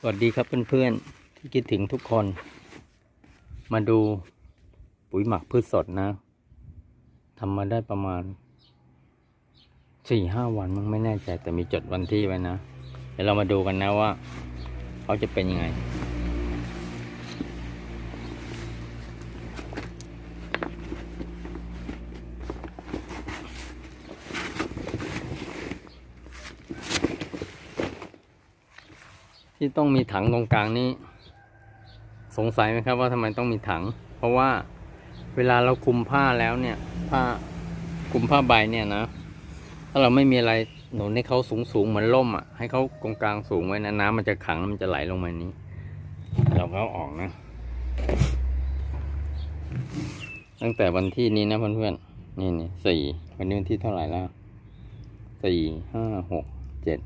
สวัสดีครับเพื่อนๆที่คิดถึงทุกคน มาดูปุ๋ยหมักพืชสดนะทำมาได้ประมาณสี่ห้าวันมั้งไม่แน่ใจแต่มีจดวันที่ไว้นะ เดี๋ยวเรามาดูกันนะว่า เขาจะเป็นยังไง ที่ต้องมีถังตรงกลางนี้ สงสัยไหมครับว่าทำไมต้องมีถัง เพราะว่าเวลาเราคุมผ้าแล้วเนี่ย ผ้าคุมผ้าใบเนี่ยนะ ถ้าเราไม่มีอะไรหนุนให้เขาสูงสูงเหมือนร่มอะ ให้เขาตรงกลางสูงไว้นะน้ำมันจะขังมันจะไหลลงมานี้ เราก็เอาออกนะ ตั้งแต่วันที่นี้นะเพื่อนๆนี่นี่สี่วันนี้วันที่เท่าไหร่แล้วสี่ห้าหกเจ็ด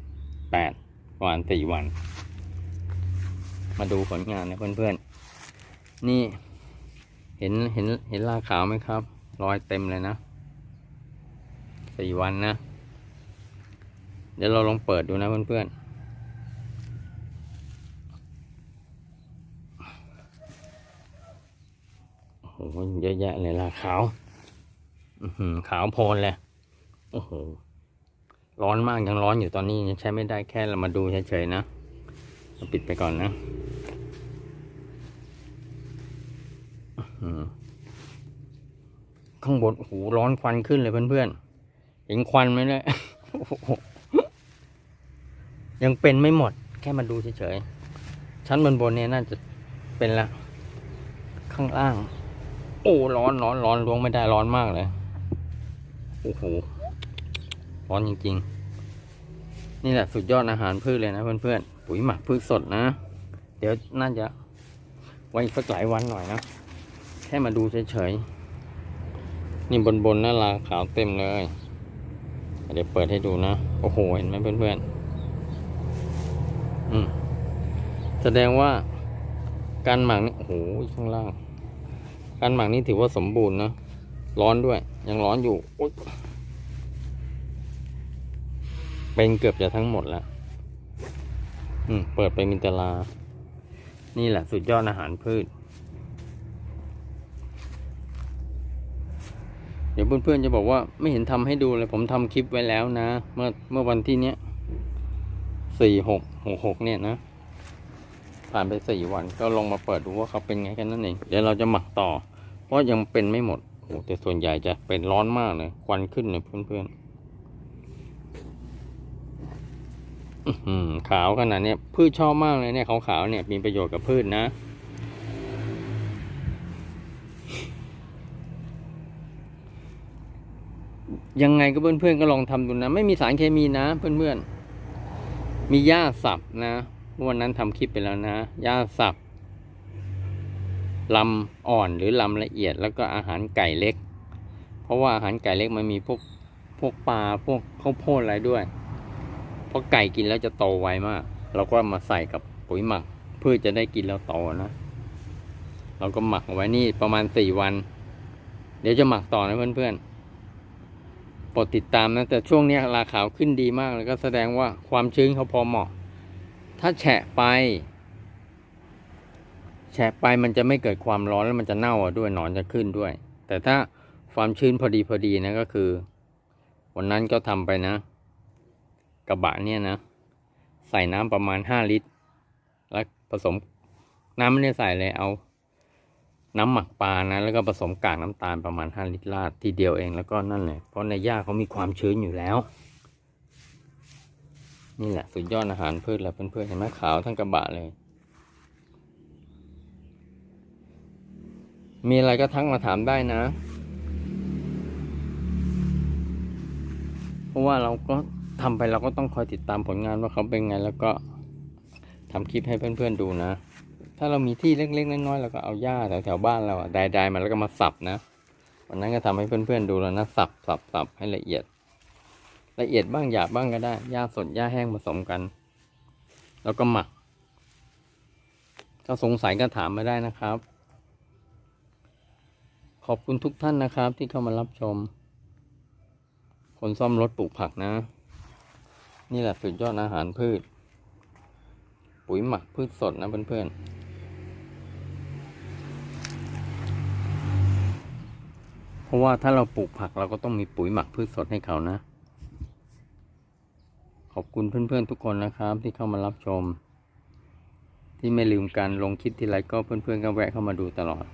แปดวันสี่วัน มาดูผลงานนะเพื่อนๆ นี่เห็นเห็นเห็นลาขาวไหมครับ รอยเต็มเลยนะสี่วันนะ เดี๋ยวเราลองเปิดดูนะเพื่อนๆ โอ้โหเยอะแยะเลยลาขาวขาวโพลนเลยโอ้โหร้อนมากยังร้อนอยู่ตอนนี้ยังใช้ไม่ได้แค่เรามาดูเฉยๆนะเราปิดไปก่อนนะ อืม ข้างบนโอ้โหร้อนควันขึ้นเลยเพื่อนๆ เห็นควันไหมเนี่ยยังเป็นไม่หมด แค่มาดูเฉยๆ ชั้นบนบนเนี่ยน่าจะเป็นละ ข้างล่าง โอ้ร้อนร้อนร้อนลวงไม่ได้ร้อนมากเลย โอ้โห ร้อนจริงๆ นี่แหละสุดยอดอาหารพืชเลยนะเพื่อนๆ ปุ๋ยหมักพืชสดนะ เดี๋ยวน่าจะไว้สักหลายวันหน่อยนะ ค่มาดูเฉยๆ นี่บนบนๆหน้าลาขาวเต็มเลย เดี๋ยวเปิดให้ดูนะ โอ้โห เห็นไหมเพื่อนๆ อืม แสดงว่าการหมักนี่ โอ้โห ข้างล่าง การหมักนี่ถือว่าสมบูรณ์นะ ร้อนด้วย ยังร้อนอยู่โอ๊ยเป็นเกือบจะทั้งหมดแล้ว อืม เปิดไปมินตลา นี่แหละสุดยอดอาหารพืช เดี๋ยวเพื่อนๆจะบอกว่าไม่เห็นทำให้ดูเลยผมทำคลิปไว้แล้วนะ เมื่อเมื่อวันที่เนี้ยสี่หกหกหกเนี่ยนะ ผ่านไปสี่วันก็ลองมาเปิดดูว่าเขาเป็นไงกันนั่นเองเดี๋ยวเราจะหมักต่อ เพราะยังเป็นไม่หมดโอ้แต่ส่วนใหญ่จะเป็นร้อนมากเลยควันขึ้นเลยเพื่อนๆอืขาวขนาดเนี้ยพืชชอบมากเลยเนี่ยขาวๆเนี่ยมีประโยชน์กับพืชนะ ยังไงก็เพื่อนๆก็ลองทำดูนะ ไม่มีสารเคมีนะเพื่อนๆ มีหญ้าสับนะวันนั้นทำคลิปไปแล้วนะหญ้าสับลำอ่อนหรือลำละเอียดแล้วก็อาหารไก่เล็ก เพราะว่าอาหารไก่เล็กมันมีพวกพวกปลาพวกข้าวโพดอะไรด้วย เพราะไก่กินแล้วจะโตไวมาก เราก็มาใส่กับปุ๋ยหมักเพื่อจะได้กินแล้วโตนะ เราก็หมักเอาไว้นี่ประมาณสี่วัน เดี๋ยวจะหมักต่อนะเพื่อนๆ โปรดติดตามนะแต่ช่วงนี้ราขาวขึ้นดีมากเลยก็แสดงว่าความชื้นเขาพอเหมาะ ถ้าแฉะไป แฉะไปมันจะไม่เกิดความร้อนแล้วมันจะเน่าด้วยหนอนจะขึ้นด้วย แต่ถ้าความชื้นพอดีพอดีนะก็คือ วันนั้นก็ทำไปนะ กระบะเนี่ยนะ ใส่น้ำประมาณห้าลิตร แล้วผสมน้ำไม่ได้ใส่เลยเอา น้ำหมักปลานะ แล้วก็ผสมกากน้ำตาลประมาณห้าลิตรลาดทีเดียวเองแล้วก็นั่นเลยเพราะในหญ้าเขามีความชื้นอยู่แล้ว นี่แหละสุดยอดอาหารพืชแล้วเพื่อนๆเห็นไหมขาวทั้งกระบะเลย มีอะไรก็ทักมาถามได้นะ เพราะว่าเราก็ทำไปเราก็ต้องคอยติดตามผลงานว่าเขาเป็นไงแล้วก็ทำคลิปให้เพื่อนๆดูนะ ถ้าเรามีที่เล็กๆน้อยๆเราก็เอาหญ้าแถวๆบ้านเราอะได้ๆมาแล้วก็มาสับนะวันนั้นก็ทำให้เพื่อนๆดูแล้วนะสับสับสับให้ละเอียด ละเอียดบ้างหยาบบ้างก็ได้หญ้าสดหญ้าแห้งผสมกัน แล้วก็หมัก ถ้าสงสัยก็ถามมาได้นะครับ ขอบคุณทุกท่านนะครับ ที่เข้ามารับชม คนซ่อมรถปลูกผักนะ นี่แหละสุดยอดอาหารพืช ปุ๋ยหมักพืชสดนะเพื่อนๆ เพ ราะว่าถ้าเราปลูกผักเราก็ต้องมีปุ๋ยหมักพืชสดให้เขานะ ขอบคุณเพื่อนๆทุกคนนะครับที่เข้ามารับชม ที่ไม่ลืมการลงคลิปที่ไรก็เพื่อนๆก็แวะเข้ามาดูตลอด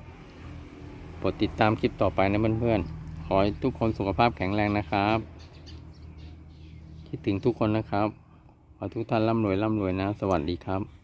โปรดติดตามคลิปต่อไปนะเพื่อนๆ ขอให้ทุกคนสุขภาพแข็งแรงนะครับ คิดถึงทุกคนนะครับ ขอทุกท่านร่ำรวยร่ำรวยนะ สวัสดีครับ